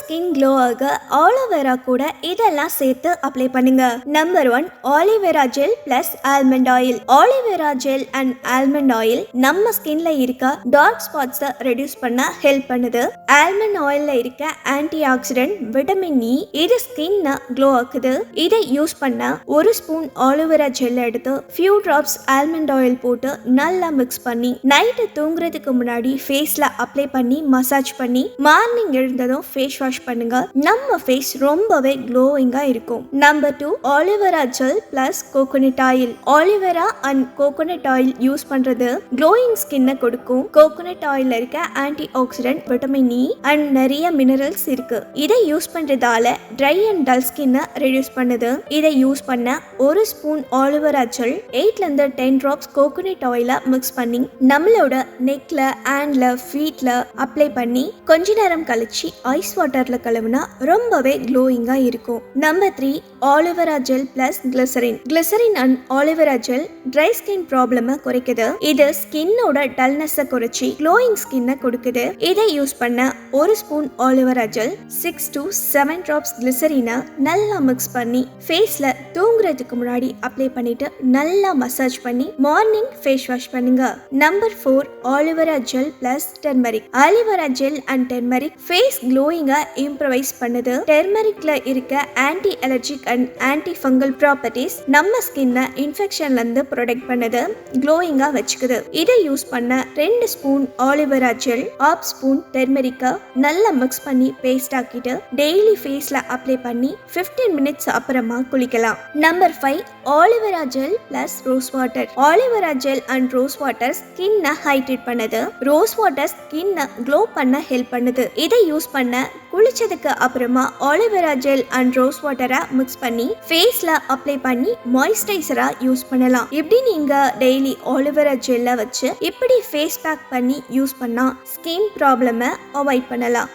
Skin glow ஆக aloe vera கூட இதெல்லாம் சேர்த்து அப்ளை பண்ணுங்க. Number one aloe vera gel plus almond oil aloe vera gel and almond oil நம்ம ஸ்கின்ல இருக்க டார்க் ஸ்பாட்ஸை ரெடியூஸ் பண்ண ஹெல்ப் பண்ணுது. ஆல்மண்ட் ஆயில்ல இருக்க ஆன்டி ஆக்சிடென்ட் விட்டமின் இ இது ஸ்கின்னை க்ளோ ஆக்குது. இதை யூஸ் பண்ண ஒரு ஸ்பூன் ஆலோவேரா ஜெல் எடுத்து ஃபியூ டிராப்ஸ் ஆல்மண்ட் ஆயில் போட்டு நல்லா மிக்ஸ் பண்ணி நைட்டு தூங்குறதுக்கு முன்னாடி ஃபேஸ்ல அப்ளை பண்ணி மசாஜ் பண்ணி மார்னிங் எழுந்ததும் ஃபேஸ் வாஷ் பண்ணுங்க. நம்ம ஃபேஸ் ரொம்பவே க்ளோயிங்கா இருக்கும். Number two aloe vera gel plus coconut oil aloe vera and coconut oil use பண்றது க்ளோயிங் ஸ்கின்னை கொடுக்கும். கோகோனட் ஆயில் இருக்க anti accident vitamin E and நிறைய மினரல்ஸ் இருக்கு. இதை யூஸ் பண்றதால ட்ரை அண்ட் டல் ஸ்கின்னை ரெடியூஸ் பண்ணுது. இதை யூஸ் பண்ண ஒரு ஸ்பூன் ஆலிவரா ஜெல் எயிட்ல இருந்து டென் ட்ராப்ஸ் கோகோனட் ஆயில மிக்ஸ் பண்ணி நம்மளோட நெக்ல ஹேண்ட்ல ஃபீட்ல அப்ளை பண்ணி கொஞ்ச நேரம் கழிச்சு ஐஸ் வாட்டரில் கழுவுனா ரொம்பவே க்ளோயிங்காக இருக்கும். Number three aloe vera gel plus glycerin glycerin and aloe vera gel dry skin ப்ராப்ளமை குறைக்குது. இது ஸ்கின்னோட டல்னஸை குறைச்சி க்ளோயிங் ஸ்கின்னை கொடுக்குது. இதை யூஸ் பண்ண ஒரு spoon aloe vera gel six to seven drops கிளிசரினை நல்லா மிக்ஸ் பண்ணி ஃபேஸில் தூங்குறதுக்கு முன்னாடி அப்ளை பண்ணிட்டு நல்லா மசாஜ் பண்ணி மார்னிங் ஃபேஸ் வாஷ் பண்ணுங்க. Number four aloe vera gel plus turmeric aloe vera gel and turmeric face க்ளோயிங்கா improvise பண்ணுது. டெர்மரிக்ல இருக்க anti allergic and anti fungal properties நம்ம ஸ்கின்னை இன்ஃபெக்ஷன்ல இருந்து ப்ரொடெக்ட் பண்ணுது க்ளோயிங்கா வச்சுக்குது. இதை யூஸ் பண்ண ரெண்டு spoon aloe vera gel half spoon டெர்மரிக்கை நல்லா மிக்ஸ் பண்ணி பேஸ்ட் ஆக்கிட்டு டெய்லி ஃபேஸ்ல அப்ளை பண்ணி 15 மினிட்ஸ் அப்புறமா குளிக்கலாம். Number five aloe vera gel plus rose water aloe vera gel and rose water ஸ்கின்னை ஹைட்ரேட் பண்ணுது. ரோஸ் வாட்டர் ஸ்கின்னை க்ளோ பண்ண ஹெல்ப் பண்ணுது. இதை யூஸ் பண்ண குளிச்சதுக்கு அப்புறமா aloe vera gel and rose வாட்டரை மிக்ஸ் பண்ணி ஃபேஸ்ல அப்ளை பண்ணி மாய்ஸ்சரைசரா யூஸ் பண்ணலாம். இப்படி நீங்க டெய்லி ஆலிவேரா ஜெல்லை வச்சு இப்படி ஃபேஸ் பேக் பண்ணி யூஸ் பண்ணா ஸ்கின் ப்ராப்ளமை அவாய்ட் பண்ணலாம்.